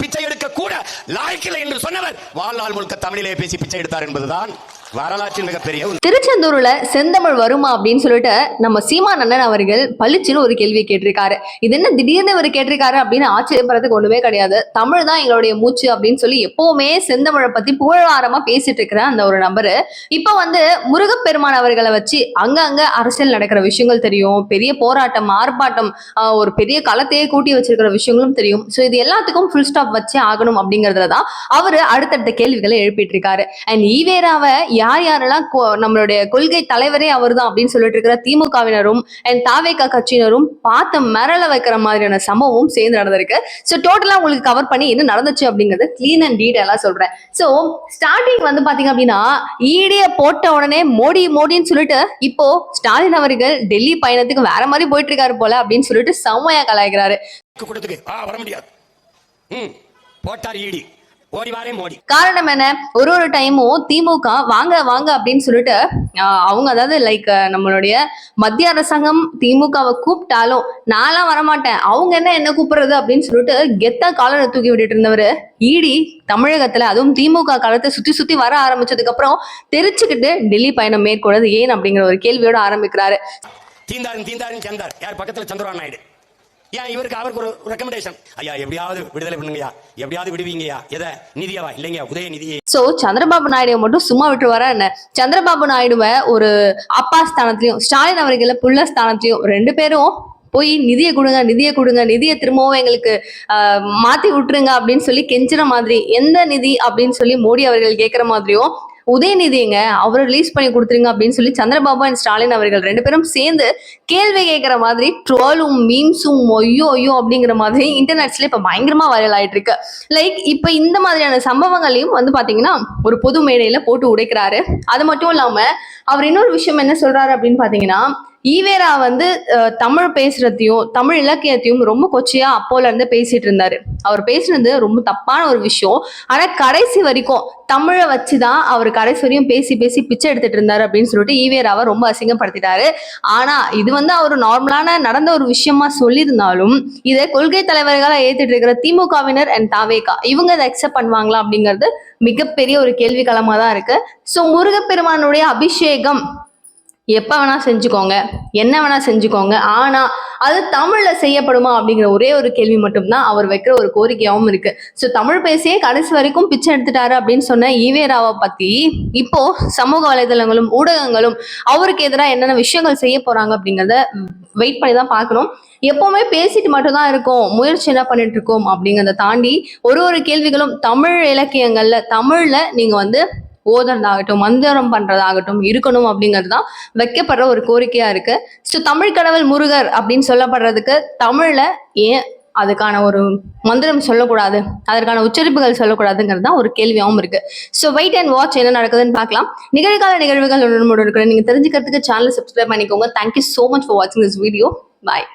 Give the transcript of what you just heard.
பிச்சை எடுக்க கூட லாய்க்கில்லை என்று சொன்னவர். வாழ்நாள் முழுக்க தமிழிலே பேசி பிச்சை எடுத்தார் என்பதுதான் மிகப்பெரிய திருச்செந்தூர்ல செந்தமிழ் வருமா அப்படின்னு சொல்லிட்டு நம்ம சீமான் அண்ணன் அவர்கள் பளிச்சுன்னு ஒரு கேள்வி கேட்டிருக்காரு. இது என்ன திடீர்னு இவர் கேட்டிருக்காரு அப்படின்னு ஆச்சரியப்படுறதுக்கு ஒண்ணுமே கிடையாது. தமிழ் தான் எங்களுடைய மூச்சு அப்படின்னு சொல்லி எப்பவுமே செந்தமிழை பத்தி புகழாரமா பேசிட்டு இருக்கிற அந்த ஒரு நபரு. இப்ப வந்து முருகப்பெருமான் அவர்களை வச்சு அங்கங்க அரசியல் நடக்கிற விஷயங்கள் தெரியும். பெரிய போராட்டம் ஆர்ப்பாட்டம் ஒரு பெரிய களத்தையே கூட்டி வச்சிருக்கிற விஷயங்களும் தெரியும். சோ இது எல்லாத்துக்கும் ஃபுல் ஸ்டாப் வச்சே ஆகணும் அப்படிங்கறதுல தான் அவரு அடுத்தடுத்த கேள்விகளை எழுப்பிட்டு இருக்காரு. அண்ட் ஈவேராவை யார் யாரெல்லாம் நம்மளுடைய கொள்கை தலைவரே அவர்தான் அப்படின்னு சொல்லிட்டு இருக்கிற திமுகவினரும் அண்ட் தாவேக்கா கட்சியினரும் பார்த்த மிரள வைக்கிற மாதிரியான சம்பவம் சேர்ந்து நடந்திருக்கு. ஸோ டோட்டலா உங்களுக்கு கவர் பண்ணி என்ன நடந்துச்சு அப்படிங்கறது க்ளீன் அண்ட் டீடைலா சொல்றேன். ஸோ ஸ்டார்டிங் வந்து பாத்தீங்க அப்படின்னா ஈடிய போட்ட உடனே மோடி மோடின்னு சொல்லிட்டு இப்போ ஸ்டாலின் அவர்கள் டெல்லி பயணத்துக்கு வேற மாதிரி போயிட்டு இருக்காரு போல அப்படின்னு சொல்லிட்டு செம்மையா கலாய்க்கிறாரு. கூட்டத்துக்கு வர முடியாது. போட்டார் ஈடி காரணம் என்ன? ஒரு ஒரு டைமும் திமுக வாங்க வாங்க அப்படின்னு சொல்லிட்டு அவங்க அதாவது லைக் நம்மளுடைய மத்திய அரசாங்கம் திமுகவை கூப்பிட்டாலும் நான்லாம் வரமாட்டேன். அவங்க என்ன என்ன கூப்பிடுறது அப்படின்னு சொல்லிட்டு கெத்தா காலரை தூக்கி விட்டுட்டு இருந்தவர். ஈடி தமிழகத்துல அதுவும் திமுக காலத்தை சுத்தி சுத்தி வர ஆரம்பிச்சதுக்கு அப்புறம் தெரிச்சுக்கிட்டு டெல்லி பயணம் மேற்கொள்வது ஏன் அப்படிங்கிற ஒரு கேள்வியோட ஆரம்பிக்கிறாரு. தீந்தாரும் தீந்தாரும் சேர்ந்தார் யார் பக்கத்துல சந்திரபாபு நாயுடு? ஏன் இவருக்கு அவருக்கு ஒரு ரெக்கமெண்டேஷன் ஐயா எப்படியாவது விடுதலை பண்ணுங்கயா எப்படியாவது விடுவீங்கயா எதை? நிதியாவா இல்லைங்க உதய நிதியை. சோ சந்திரபாபு நாயுடு மட்டும் சும்மா விட்டுருவாரா என்ன? சந்திரபாபு நாயுடுவை ஒரு அப்பா ஸ்தானத்திலையும் ஸ்டாலின் அவர்களை புள்ள ஸ்தானத்திலையும் ரெண்டு பேரும் போய் நிதியை கொடுங்க நிதியை கொடுங்க நிதியை திரும்பவும் எங்களுக்கு ஆஹ், மாத்தி விட்டுருங்க அப்படின்னு சொல்லி கெஞ்சுற மாதிரி எந்த நிதி அப்படின்னு சொல்லி மோடி அவர்கள் கேட்கிற மாதிரியும் உதயநிதிங்க அவரை ரிலீஸ் பண்ணி கொடுத்துருங்க அப்படின்னு சொல்லி சந்திரபாபு அண்ட் ஸ்டாலின் அவர்கள் ரெண்டு பேரும் சேர்ந்து கேள்வி கேட்குற மாதிரி ட்ரோலும் மீம்ஸும் ஒய்யோ ஐயோ அப்படிங்கிற மாதிரி இன்டர்நெட்ஸ்ல இப்போ பயங்கரமா வைரல் ஆயிட்டு இருக்கு. லைக் இப்போ இந்த மாதிரியான சம்பவங்களையும் வந்து பாத்தீங்கன்னா ஒரு பொது மேடையில போட்டு உடைக்கிறாரு. அது மட்டும் இல்லாம அவர் இன்னொரு விஷயம் என்ன சொல்றாரு அப்படின்னு பாத்தீங்கன்னா ஈவேரா வந்து தமிழ் பேசுறதையும் தமிழ் இலக்கியத்தையும் ரொம்ப கொச்சையா அப்போல இருந்து பேசிட்டு இருந்தாரு. அவர் பேசுனது ரொம்ப தப்பான ஒரு விஷயம். ஆனா கடைசி வரைக்கும் தமிழை வச்சுதான் அவர் கடைசி வரையும் பேசி பேசி பிச்சை எடுத்துட்டு இருந்தாரு அப்படின்னு சொல்லிட்டு ஈவேராவை ரொம்ப அசிங்கப்படுத்திட்டாரு. ஆனா இது வந்து அவர் நார்மலான நடந்த ஒரு விஷயமா சொல்லியிருந்தாலும் இதை கொள்கை தலைவர்களை ஏத்துட்டு இருக்கிற திமுகவினர் அண்ட் தாவேகா இவங்க இதை அக்செப்ட் பண்ணுவாங்களா அப்படிங்கிறது மிகப்பெரிய ஒரு கேள்விக்களமா தான் இருக்கு. ஸோ முருகப்பெருமானுடைய அபிஷேகம் எப்போ வேணால் செஞ்சுக்கோங்க. என்ன வேணால் செஞ்சுக்கோங்க. ஆனால் அது தமிழில் செய்யப்படுமா அப்படிங்கிற ஒரே ஒரு கேள்வி மட்டும்தான் அவர் வைக்கிற ஒரு கோரிக்கையாகவும் இருக்குது ஸோ தமிழ் பேசியே கடைசி வரைக்கும் பிச்சை எடுத்துட்டாரு அப்படின்னு சொன்ன ஈவேராவை பற்றி இப்போ சமூக வலைதளங்களும் ஊடகங்களும் அவருக்கு எதிராக என்னென்ன விஷயங்கள் செய்ய போகிறாங்க அப்படிங்கிறத வெயிட் பண்ணி தான் பார்க்கணும். எப்பவுமே பேசிட்டு மட்டும்தான் இருக்கோம். முயற்சி என்ன பண்ணிட்டு இருக்கோம் அப்படிங்கிறத தாண்டி ஒரு ஒரு கேள்விகளும் தமிழ் இலக்கியங்கள்ல தமிழ்ல நீங்க வந்து ஓதுறதாகட்டும் மந்திரம் பண்றதாகட்டும் இருக்கணும் அப்படிங்கிறது தான் வைக்கப்படுற ஒரு கோரிக்கையா இருக்கு. ஸோ தமிழ் கடவுள் முருகர் அப்படின்னு சொல்லப்படுறதுக்கு தமிழ்ல ஏன் அதுக்கான ஒரு மந்திரம் சொல்லக்கூடாது அதற்கான உச்சரிப்புகள் சொல்லக்கூடாதுங்கிறது தான் ஒரு கேள்வியாகவும் இருக்கு. ஸோ வெயிட் அண்ட் வாட்ச் என்ன நடக்குதுன்னு பார்க்கலாம். நிகழ்கால நிகழ்வுகள் உடனுடன் இருக்கிற நீங்க தெரிஞ்சுக்கிறதுக்கு சேனல் சப்ஸ்கிரைப் பண்ணிக்கோங்க. Thank you so much for வாட்சிங் திஸ் வீடியோ பாய்